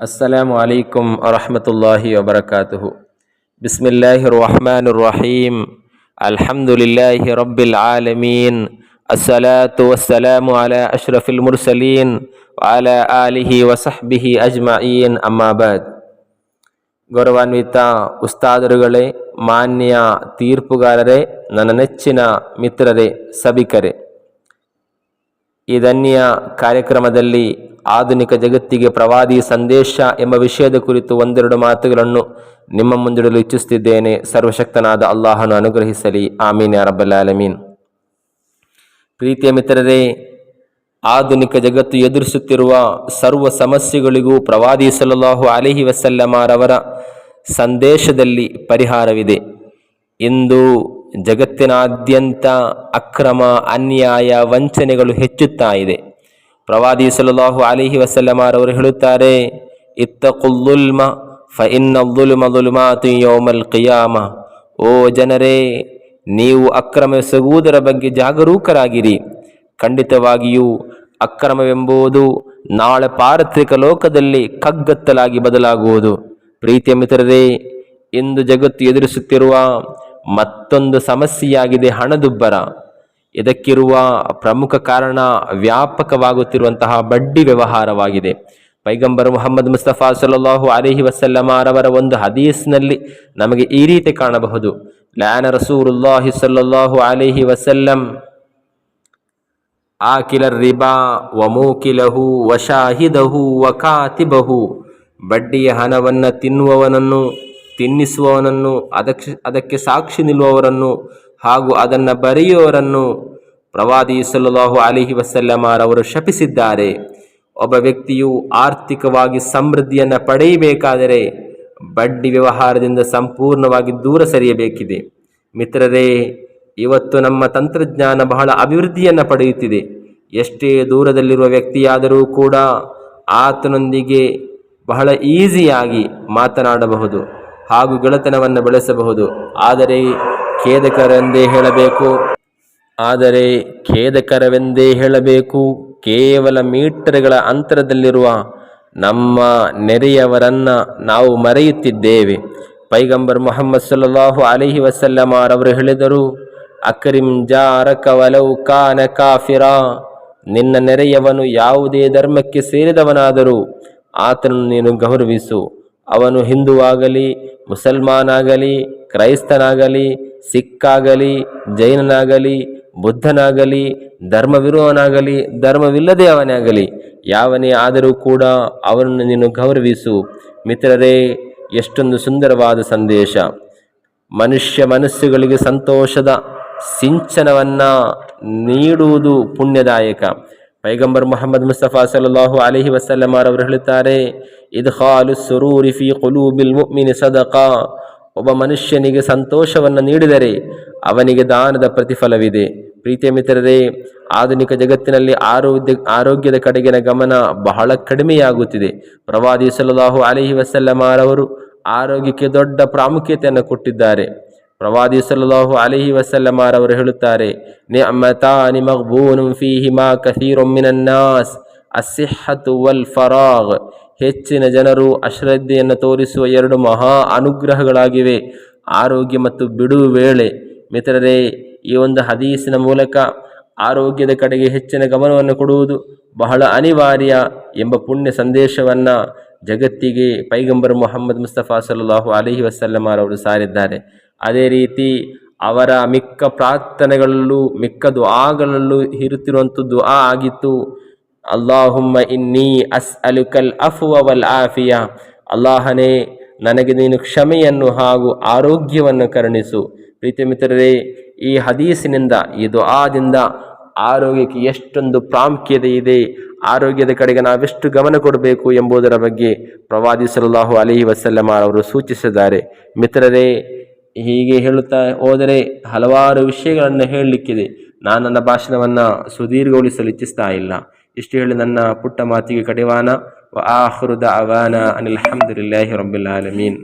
السلام عليكم ورحمة الله وبركاته بسم الله الرحمن الرحيم الحمد لله رب العالمين الصلاة والسلام على أشرف المرسلين وعلى آله وصحبه أجمعين أما بعد ಗೌರವಾನ್ವಿತ ಉಸ್ತಾದರುಗಳೇ ಮಾನ್ಯ ತೀರ್ಪುಗಾರರೇ ನನ್ನ ನೆಚ್ಚಿನ ಮಿತ್ರರೇ ಸಭಿಕರೇ ಈ ಧನ್ಯ ಕಾರ್ಯಕ್ರಮದಲ್ಲಿ ಆಧುನಿಕ ಜಗತ್ತಿಗೆ ಪ್ರವಾದಿ ಸಂದೇಶ ಎಂಬ ವಿಷಯದ ಕುರಿತು ಒಂದೆರಡು ಮಾತುಗಳನ್ನು ನಿಮ್ಮ ಮುಂದಿಡಲು ಇಚ್ಛಿಸುತ್ತಿದ್ದೇನೆ. ಸರ್ವಶಕ್ತನಾದ ಅಲ್ಲಾಹನು ಅನುಗ್ರಹಿಸಲಿ. ಆಮೀನ್ ಆಲಮೀನ್. ಪ್ರೀತಿಯ ಮಿತ್ರರೇ, ಆಧುನಿಕ ಜಗತ್ತು ಎದುರಿಸುತ್ತಿರುವ ಸರ್ವ ಸಮಸ್ಯೆಗಳಿಗೂ ಪ್ರವಾದಿ ಸಲ್ಲಲ್ಲಾಹು ಅಲಿಹಿ ವಸಲ್ಲಮಾರವರ ಸಂದೇಶದಲ್ಲಿ ಪರಿಹಾರವಿದೆ. ಇಂದು ಜಗತ್ತಿನಾದ್ಯಂತ ಅಕ್ರಮ ಅನ್ಯಾಯ ವಂಚನೆಗಳು ಹೆಚ್ಚುತ್ತಾ ಇದೆ. ಪ್ರವಾದಿ ಸಲ್ಲಲ್ಲಾಹು ಅಲಿಹಿ ವಸಲ್ಲಮಾರವರು ಹೇಳುತ್ತಾರೆ ಇತ್ತಕುಲ್ಲುಲ್ಮ ಫ ಇನ್ನುಲ್ಮ ತುಯೋಮಲ್ ಯೌಮಲ್ ಕಿಯಾಮ. ಓ ಜನರೇ, ನೀವು ಅಕ್ರಮಿಸುವುದರ ಬಗ್ಗೆ ಜಾಗರೂಕರಾಗಿರಿ. ಖಂಡಿತವಾಗಿಯೂ ಅಕ್ರಮವೆಂಬುದು ನಾಳೆ ಪಾರತ್ರಿಕ ಲೋಕದಲ್ಲಿ ಕಗ್ಗತ್ತಲಾಗಿ ಬದಲಾಗುವುದು. ಪ್ರೀತಿಯ ಮಿತ್ರರೇ, ಇಂದು ಜಗತ್ತು ಎದುರಿಸುತ್ತಿರುವ ಮತ್ತೊಂದು ಸಮಸ್ಯೆಯಾಗಿದೆ ಹಣದುಬ್ಬರ. ಇದಕ್ಕಿರುವ ಪ್ರಮುಖ ಕಾರಣ ವ್ಯಾಪಕವಾಗುತ್ತಿರುವಂತಹ ಬಡ್ಡಿ ವ್ಯವಹಾರವಾಗಿದೆ. ಪೈಗಂಬರ್ ಮುಹಮ್ಮದ್ ಮುಸ್ತಫಾ ಸಲಹು ಅಲಿಹಿ ವಸಲ್ಲಮಾರವರ ಒಂದು ಹದೀಸ್ನಲ್ಲಿ ನಮಗೆ ಈ ರೀತಿ ಕಾಣಬಹುದು. ಲ್ಯಾನ ರಸೂರುಲ್ಲಾಹಿ ಸಲ್ಲಾಹು ಅಲಿಹಿ ವಸಲ್ಲಂ ಆಕಿಲ ರಿಬಾ ವಮೂಕಿಲಹು ವಶಾಹಿದಹು ವಕಾತಿಬಹು ಬಡ್ಡಿಯ ಹಣವನ್ನು ತಿನ್ನುವವನನ್ನು ತಿನ್ನಿಸುವವನನ್ನು, ಅದಕ್ಕೆ ಅದಕ್ಕೆ ಸಾಕ್ಷಿ ನಿಲ್ಲುವವರನ್ನು ಹಾಗೂ ಅದನ್ನು ಬರೆಯುವವರನ್ನು ಪ್ರವಾದಿ ಸಲ್ಲಾಹು ಅಲಿಹಿ ವಸಲ್ಲಮಾರವರು ಶಪಿಸಿದ್ದಾರೆ. ಒಬ್ಬ ವ್ಯಕ್ತಿಯು ಆರ್ಥಿಕವಾಗಿ ಸಮೃದ್ಧಿಯನ್ನು ಪಡೆಯಬೇಕಾದರೆ ಬಡ್ಡಿ ವ್ಯವಹಾರದಿಂದ ಸಂಪೂರ್ಣವಾಗಿ ದೂರ ಸರಿಯಬೇಕಿದೆ. ಮಿತ್ರರೇ, ಇವತ್ತು ನಮ್ಮ ತಂತ್ರಜ್ಞಾನ ಬಹಳ ಅಭಿವೃದ್ಧಿಯನ್ನು ಪಡೆಯುತ್ತಿದೆ. ಎಷ್ಟೇ ದೂರದಲ್ಲಿರುವ ವ್ಯಕ್ತಿಯಾದರೂ ಕೂಡ ಆತನೊಂದಿಗೆ ಬಹಳ ಈಸಿಯಾಗಿ ಮಾತನಾಡಬಹುದು ಹಾಗೂ ಗೆಳೆತನವನ್ನು ಬೆಳೆಸಬಹುದು. ಆದರೆ ಖೇದಕರೆಂದೇ ಹೇಳಬೇಕು. ಆದರೆ ಖೇದಕರವೆಂದೇ ಹೇಳಬೇಕು. ಕೇವಲ ಮೀಟರ್ಗಳ ಅಂತರದಲ್ಲಿರುವ ನಮ್ಮ ನೆರೆಯವರನ್ನು ನಾವು ಮರೆಯುತ್ತಿದ್ದೇವೆ. ಪೈಗಂಬರ್ ಮೊಹಮ್ಮದ್ ಸಲ್ಲಾಹು ಅಲಿಹಿ ವಸಲ್ಲಮಾರವರು ಹೇಳಿದರು ಅಕ್ರಿಂ ಜಾರಕ ವಲೌ ಕಾನ ಕಾಫಿರಾ. ನಿನ್ನ ನೆರೆಯವನು ಯಾವುದೇ ಧರ್ಮಕ್ಕೆ ಸೇರಿದವನಾದರೂ ಆತನನ್ನು ನೀನು ಗೌರವಿಸು. ಅವನು ಹಿಂದೂ ಆಗಲಿ, ಮುಸಲ್ಮಾನಾಗಲಿ, ಕ್ರೈಸ್ತನಾಗಲಿ ಸಿಕ್ಕಾಗಲಿ, ಜೈನನಾಗಲಿ, ಬುದ್ಧನಾಗಲಿ ಧರ್ಮವಿರುವವನಾಗಲಿ ಧರ್ಮವಿಲ್ಲದೆ ಅವನಾಗಲಿ, ಯಾವನೇ ಆದರೂ ಕೂಡ ಅವನನ್ನು ನೀನು ಗೌರವಿಸು. ಮಿತ್ರರೇ, ಎಷ್ಟೊಂದು ಸುಂದರವಾದ ಸಂದೇಶ. ಮನುಷ್ಯ ಮನಸ್ಸುಗಳಿಗೆ ಸಂತೋಷದ ಸಿಂಚನವನ್ನು ನೀಡುವುದು ಪುಣ್ಯದಾಯಕ. ಪೈಗಂಬರ್ ಮೊಹಮ್ಮದ್ ಮುಸ್ತಫಾ ಸಲ್ಲಾಹು ಅಲಿಹಿ ವಸಲ್ಲಮಾರವರು ಹೇಳುತ್ತಾರೆ ಇದು ಹಾಲು ಸುರೂರಿಫಿ ಫಿ ಕುಲೂಬಿಲ್ ಮುಕ್ಮಿನಿ ಸದಕ. ಒಬ್ಬ ಮನುಷ್ಯನಿಗೆ ಸಂತೋಷವನ್ನು ನೀಡಿದರೆ ಅವನಿಗೆ ದಾನದ ಪ್ರತಿಫಲವಿದೆ. ಪ್ರೀತಿಯ ಮಿತ್ರರೇ, ಆಧುನಿಕ ಜಗತ್ತಿನಲ್ಲಿ ಆರೋಗ್ಯ, ಆರೋಗ್ಯದ ಕಡೆಗಿನ ಗಮನ ಬಹಳ ಕಡಿಮೆಯಾಗುತ್ತಿದೆ. ಪ್ರವಾದಿ ಅಲೈಹಿ ಅಲಿಹಿ ವಸಲ್ಲಮಾರವರು ಆರೋಗ್ಯಕ್ಕೆ ದೊಡ್ಡ ಪ್ರಾಮುಖ್ಯತೆಯನ್ನು ಕೊಟ್ಟಿದ್ದಾರೆ. ಪ್ರವಾದಿ ಸಲ್ಲಾಹು ಅಲಿಹಿ ವಸಲ್ಲಮಾರವರು ಹೇಳುತ್ತಾರೆ ಫೀಹಿಮಾ ನಾಸ್ ಅಸಿಹತ್ತು ವಲ್ ಫರಾಗ್. ಹೆಚ್ಚಿನ ಜನರು ಅಶ್ರದ್ಧೆಯನ್ನು ತೋರಿಸುವ ಎರಡು ಮಹಾ ಅನುಗ್ರಹಗಳಾಗಿವೆ. ಆರೋಗ್ಯ ಮತ್ತು ಬಿಡುವು ವೇಳೆ. ಮಿತ್ರರೇ, ಈ ಒಂದು ಹದೀಸಿನ ಮೂಲಕ ಆರೋಗ್ಯದ ಕಡೆಗೆ ಹೆಚ್ಚಿನ ಗಮನವನ್ನು ಕೊಡುವುದು ಬಹಳ ಅನಿವಾರ್ಯ ಎಂಬ ಪುಣ್ಯ ಸಂದೇಶವನ್ನು ಜಗತ್ತಿಗೆ ಪೈಗಂಬರ್ ಮೊಹಮ್ಮದ್ ಮುಸ್ತಫಾ ಸಲ್ಲಾಹು ಅಲಿಹಿ ವಸಲ್ಲಮಾರವರು ಸಾರಿದ್ದಾರೆ. ಅದೇ ರೀತಿ ಅವರ ಮಿಕ್ಕ ಪ್ರಾರ್ಥನೆಗಳಲ್ಲೂ, ಮಿಕ್ಕ ದುಆಗಳಲ್ಲೂ ಇರುತ್ತಿರುವಂಥದ್ದು ಆ ಆಗಿತ್ತು. ಅಲ್ಲಾಹುಮ್ಮ ಇನ್ನೀ ಅಸ್ ಅಲುಕಲ್ ಅಫುವಲ್ ಆಫಿಯ. ಅಲ್ಲಾಹನೇ, ನನಗೆ ನೀನು ಕ್ಷಮೆಯನ್ನು ಹಾಗೂ ಆರೋಗ್ಯವನ್ನು ಕರುಣಿಸು. ಪ್ರೀತಿ ಮಿತ್ರರೇ ಈ ಹದೀಸಿನಿಂದ, ಈ ದುಆದಿಂದ ಆರೋಗ್ಯಕ್ಕೆ ಎಷ್ಟೊಂದು ಪ್ರಾಮುಖ್ಯತೆ ಇದೆ. ಆರೋಗ್ಯದ ಕಡೆಗೆ ನಾವೆಷ್ಟು ಗಮನ ಕೊಡಬೇಕು ಎಂಬುದರ ಬಗ್ಗೆ ಪ್ರವಾದಿ ಸಲಹು ಅಲಿ ವಸಲ್ಲಮ ಅವರು ಸೂಚಿಸಿದ್ದಾರೆ. ಮಿತ್ರರೇ, ಹೀಗೆ ಹೇಳುತ್ತಾ ಹೋದರೆ ಹಲವಾರು ವಿಷಯಗಳನ್ನು ಹೇಳಲಿಕ್ಕಿದೆ. ನಾನು ನನ್ನ ಭಾಷಣವನ್ನು ಸುದೀರ್ಘಗೊಳಿಸಲು ಇಚ್ಛಿಸ್ತಾ ಇಲ್ಲ. ಇಷ್ಟು ಹೇಳಿ ನನ್ನ ಪುಟ್ಟ ಮಾತಿಗೆ ಕಡಿವಾನ ವ ಆಖಿರು ದಅವಾನ ಅನಿಲ್ ಹಮ್ದುಲಿಲ್ಲಾಹಿ ರಬ್ಬಿಲ್ ಆಲಮೀನ್